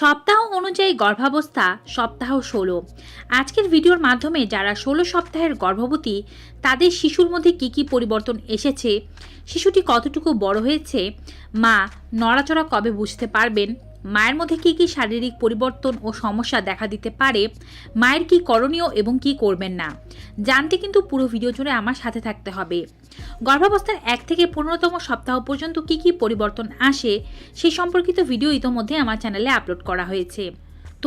সপ্তাহ অনুযায়ী গর্ভাবস্থা সপ্তাহ ষোলো। আজকের ভিডিওর মাধ্যমে যারা ষোলো সপ্তাহের গর্ভবতী, তাদের শিশুর মধ্যে কি কি পরিবর্তন এসেছে, শিশুটি কতটুকু বড় হয়েছে, মা নড়াচড়া কবে বুঝতে পারবেন মায়ের মধ্যে কি কি শারীরিক পরিবর্তন ও সমস্যা দেখা দিতে পারে, মায়ের কি করণীয় এবং কি করবেন না, জানতে কিন্তু পুরো ভিডিও জুড়ে আমার সাথে থাকতে হবে। গর্ভাবস্থার এক থেকে পনেরোতম সপ্তাহ পর্যন্ত কি কি পরিবর্তন আসে, সে সম্পর্কিত ভিডিও ইতোমধ্যে আমার চ্যানেলে আপলোড করা হয়েছে।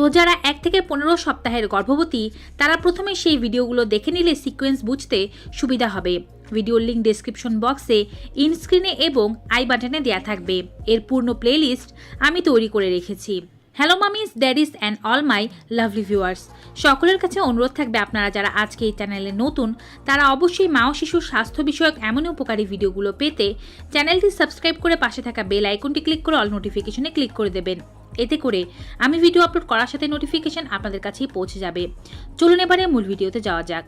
তো যারা এক থেকে পনেরো সপ্তাহের গর্ভবতী, তারা প্রথমে সেই ভিডিওগুলো দেখে নিলে সিকোয়েন্স বুঝতে সুবিধা হবে। ভিডিওর লিঙ্ক ডেসক্রিপশন বক্সে ইনস্ক্রিনে এবং আই বাটনে দেওয়া থাকবে। এর পূর্ণ প্লেলিস্ট আমি তৈরি করে রেখেছি। Hello mummies daddies and all my lovely viewers সকলের কাছে অনুরোধ থাকবে আপনারা যারা আজকে এই চ্যানেলে নতুন, তারা অবশ্যই মা ও শিশুর স্বাস্থ্য বিষয়ক এমন উপকারী ভিডিওগুলো পেতে চ্যানেলটি সাবস্ক্রাইব করে পাশে থাকা বেল আইকনটি ক্লিক করে অল নোটিফিকেশনে ক্লিক করে দেবেন। এতে করে আমি ভিডিও আপলোড করার সাথে নোটিফিকেশন আপনাদের কাছেই পৌঁছে যাবে। চলুন এবারে মূল ভিডিওতে যাওয়া যাক।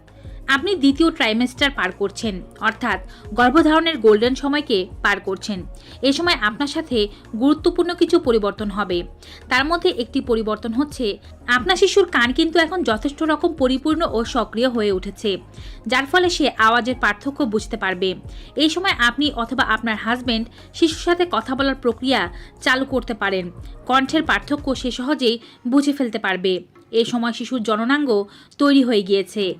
আপনি দ্বিতীয় ট্রাইমেস্টার পার করছেন, অর্থাৎ গর্ভধারণের গোল্ডেন সময়কে পার করছেন। এ সময় আপনার সাথে গুরুত্বপূর্ণ কিছু পরিবর্তন হবে। তার মধ্যে একটি পরিবর্তন হচ্ছে, আপনার শিশুর কান কিন্তু এখন যথেষ্ট রকম পরিপূর্ণ ও সক্রিয় হয়ে উঠেছে, যার ফলে সে আওয়াজের পার্থক্য বুঝতে পারবে। এই সময় আপনি অথবা আপনার হাজবেন্ড শিশুর সাথে কথা বলার প্রক্রিয়া চালু করতে পারেন। কণ্ঠের পার্থক্য সে সহজেই বুঝে ফেলতে পারবে। এ সময় শিশুর জননাঙ্গ তৈরি হয়ে গিয়েছে।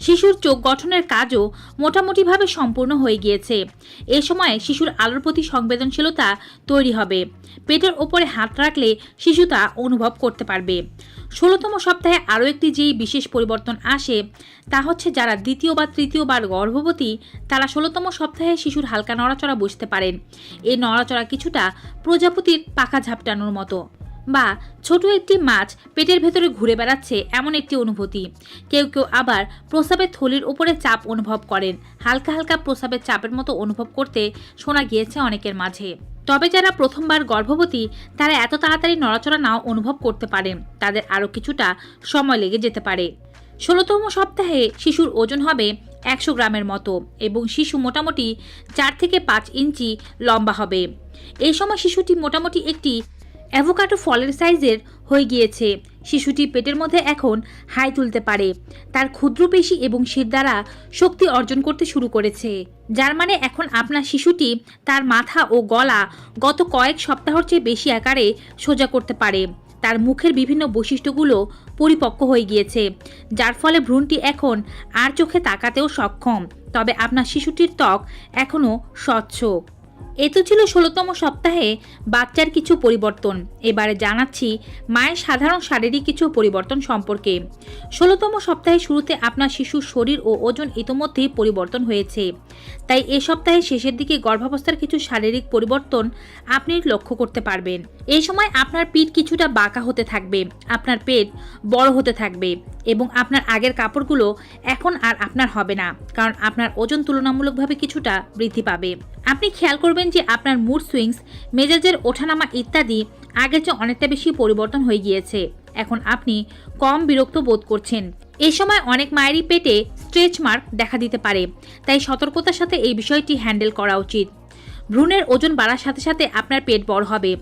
শিশুর চোখ গঠনের কাজও মোটামুটিভাবে সম্পূর্ণ হয়ে গিয়েছে। এ সময় শিশুর আলোর প্রতি সংবেদনশীলতা তৈরি হবে। পেটের ওপরে হাত রাখলে শিশু তা অনুভব করতে পারবে। ষোলোতম সপ্তাহে আরও একটি যেই বিশেষ পরিবর্তন আসে, তা হচ্ছে যারা দ্বিতীয় বা তৃতীয়বার গর্ভবতী, তারা ষোলোতম সপ্তাহে শিশুর হালকা নড়াচড়া বুঝতে পারেন। এই নড়াচড়া কিছুটা প্রজাপতির পাখা ঝাপটানোর মতো। বা ছোট একটি মাছ পেটের ভেতরে ঘুরে বেড়াচ্ছে এমন একটি অনুভূতি। কেউ কেউ আবার প্রস্রাবের থলির উপরে চাপ অনুভব করেন। হালকা হালকা প্রস্রাবের চাপের মতো অনুভব করতে শোনা গিয়েছে অনেকের মাঝে। তবে যারা প্রথমবার গর্ভবতী, তারা এত তাড়াতাড়ি নড়াচড়া নাও অনুভব করতে পারেন। তাদের আরও কিছুটা সময় লেগে যেতে পারে। ষোলোতম সপ্তাহে শিশুর ওজন হবে একশো গ্রামের মতো এবং শিশু মোটামুটি চার থেকে পাঁচ ইঞ্চি লম্বা হবে। এই সময় শিশুটি মোটামুটি একটি অ্যাভোকাডো ফলের সাইজের হয়ে গিয়েছে। শিশুটি পেটের মধ্যে এখন হাই তুলতে পারে। তার ক্ষুদ্র পেশি এবং শির দ্বারা শক্তি অর্জন করতে শুরু করেছে। যার মানে এখন আপনার শিশুটি তার মাথা ও গলা গত কয়েক সপ্তাহর চেয়ে বেশি আকারে সোজা করতে পারে। তার মুখের বিভিন্ন বৈশিষ্ট্যগুলো পরিপক্ক হয়ে গিয়েছে, যার ফলে ভ্রূণটি এখন আর চোখে তাকাতেও সক্ষম। তবে আপনার শিশুটির ত্বক এখনও স্বচ্ছ। এ তো ছিল ষোলোতম সপ্তাহে বাচ্চার কিছু পরিবর্তন। এবারে জানাচ্ছি মায়ের সাধারণ শারীরিক কিছু পরিবর্তন সম্পর্কে। ষোলোতম সপ্তাহের শুরুতে আপনার শিশুর শরীর ও ওজন ইতোমধ্যেই পরিবর্তন হয়েছে। তাই এ সপ্তাহের শেষের দিকে গর্ভাবস্থার কিছু শারীরিক পরিবর্তন আপনি লক্ষ্য করতে পারবেন। এই সময় আপনার পিঠ কিছুটা বাঁকা হতে থাকবে, আপনার পেট বড় হতে থাকবে এবং আপনার আগের কাপড়গুলো এখন আর আপনার হবে না, কারণ আপনার ওজন তুলনামূলকভাবে কিছুটা বৃদ্ধি পাবে। আপনি খেয়াল করবেন যে আপনার মুড সুইংস মেজাজের ওঠানামা ইত্যাদি আগের চেয়ে অনেকটা বেশি পরিবর্তন হয়ে গিয়েছে। এখন আপনি কম বিরক্ত বোধ করছেন। এই সময় অনেক মায়েরই পেটে স্ট্রেচ মার্ক দেখা দিতে পারে। তাই সতর্কতার সাথে এই বিষয়টি হ্যান্ডেল করা উচিত। ভ্রূণের ওজন বাড়ার সাথে সাথে আপনার পেট বড় হবে,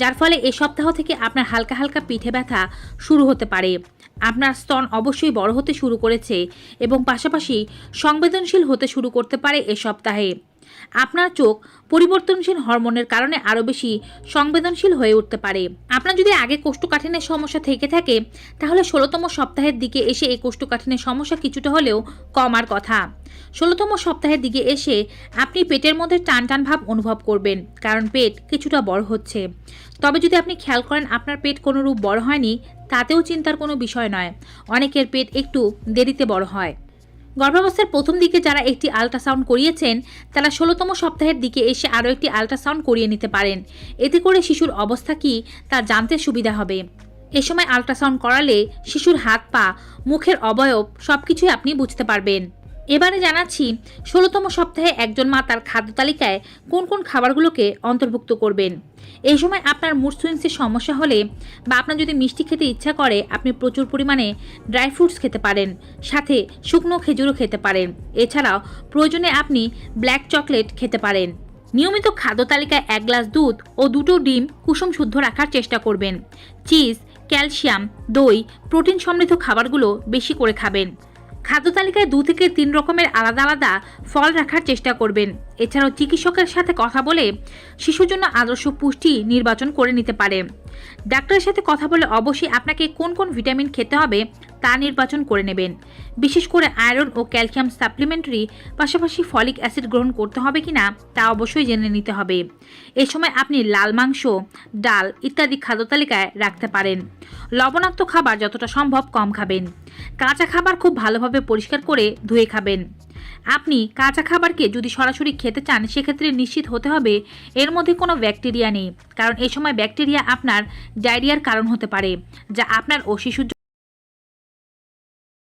যার ফলে এ সপ্তাহ থেকে আপনার হালকা হালকা পিঠে ব্যথা শুরু হতে পারে। আপনার স্তন অবশ্যই বড় হতে শুরু করেছে এবং পাশাপাশি সংবেদনশীল হতে শুরু করতে পারে এ সপ্তাহে। আপনার চোখ পরিবর্তনশীল হরমোনের কারণে আরও বেশি সংবেদনশীল হয়ে উঠতে পারে। আপনার যদি আগে কোষ্ঠকাঠিন্যের সমস্যা থেকে থাকে, তাহলে ষোলোতম সপ্তাহের দিকে এসে এই কোষ্ঠকাঠিন্যের সমস্যা কিছুটা হলেও কমার কথা। ষোলোতম সপ্তাহের দিকে এসে আপনি পেটের মধ্যে টান টান ভাব অনুভব করবেন, কারণ পেট কিছুটা বড় হচ্ছে। তবে যদি আপনি খেয়াল করেন, আপনার পেট কোনো রূপ বড় হয়নি, তাতেও চিন্তার কোনো বিষয় নয়। অনেকের পেট একটু দেরিতে বড় হয়। গর্ভাবস্থার প্রথম দিকে যারা একটি আল্ট্রাসাউন্ড করিয়েছেন, তারা ষোলোতম সপ্তাহের দিকে এসে আরও একটি আল্ট্রাসাউন্ড করিয়ে নিতে পারেন। এতে করে শিশুর অবস্থা কী, তা জানতে সুবিধা হবে। এ সময় আল্ট্রাসাউন্ড করালে শিশুর হাত পা মুখের অবয়ব সব কিছুই আপনি বুঝতে পারবেন। এবারে জানাচ্ছি, ষোলোতম সপ্তাহে একজন মা তার খাদ্য তালিকায় কোন কোন খাবারগুলোকে অন্তর্ভুক্ত করবেন? এই সময় আপনার মুড সুইংসের সমস্যা হলে বা আপনার যদি মিষ্টি খেতে ইচ্ছা করে, আপনি প্রচুর পরিমাণে ড্রাই ফ্রুটস খেতে পারেন, সাথে শুকনো খেজুরও খেতে পারেন। এছাড়াও প্রয়োজনে আপনি ব্ল্যাক চকলেট খেতে পারেন। নিয়মিত খাদ্য তালিকায় এক গ্লাস দুধ ও দুটো ডিম কুসুম শুদ্ধ রাখার চেষ্টা করবেন। চিজ ক্যালসিয়াম দই প্রোটিন সমৃদ্ধ খাবারগুলো বেশি করে খাবেন। খাদ্য তালিকায় দু থেকে তিন রকমের আলাদা আলাদা ফল রাখার চেষ্টা করবেন। এছাড়াও চিকিৎসকের সাথে কথা বলে শিশুর জন্য আদর্শ পুষ্টি নির্বাচন করে নিতে পারে। ডাক্তারের সাথে কথা বলে অবশ্যই আপনাকে কোন কোন ভিটামিন খেতে হবে তা নির্বাচন করে নেবেন। বিশেষ করে আয়রন ও ক্যালসিয়াম সাপ্লিমেন্টারি পাশাপাশি ফলিক অ্যাসিড গ্রহণ করতে হবে কি না তা অবশ্যই জেনে নিতে হবে। এ সময় আপনি লাল মাংস, ডাল ইত্যাদি খাদ্য তালিকায় রাখতে পারেন। লবণাক্ত খাবার যতটা সম্ভব কম খাবেন। কাঁচা খাবার খুব ভালোভাবে পরিষ্কার করে ধুয়ে খাবেন। আপনি কাঁচা খাবারকে যদি সরাসরি খেতে চান, সেক্ষেত্রে নিশ্চিত হতে হবে এর মধ্যে কোনো ব্যাকটেরিয়া নেই। কারণ এ সময় ব্যাকটেরিয়া আপনার ডায়রিয়ার কারণ হতে পারে, যা আপনার ও শিশুর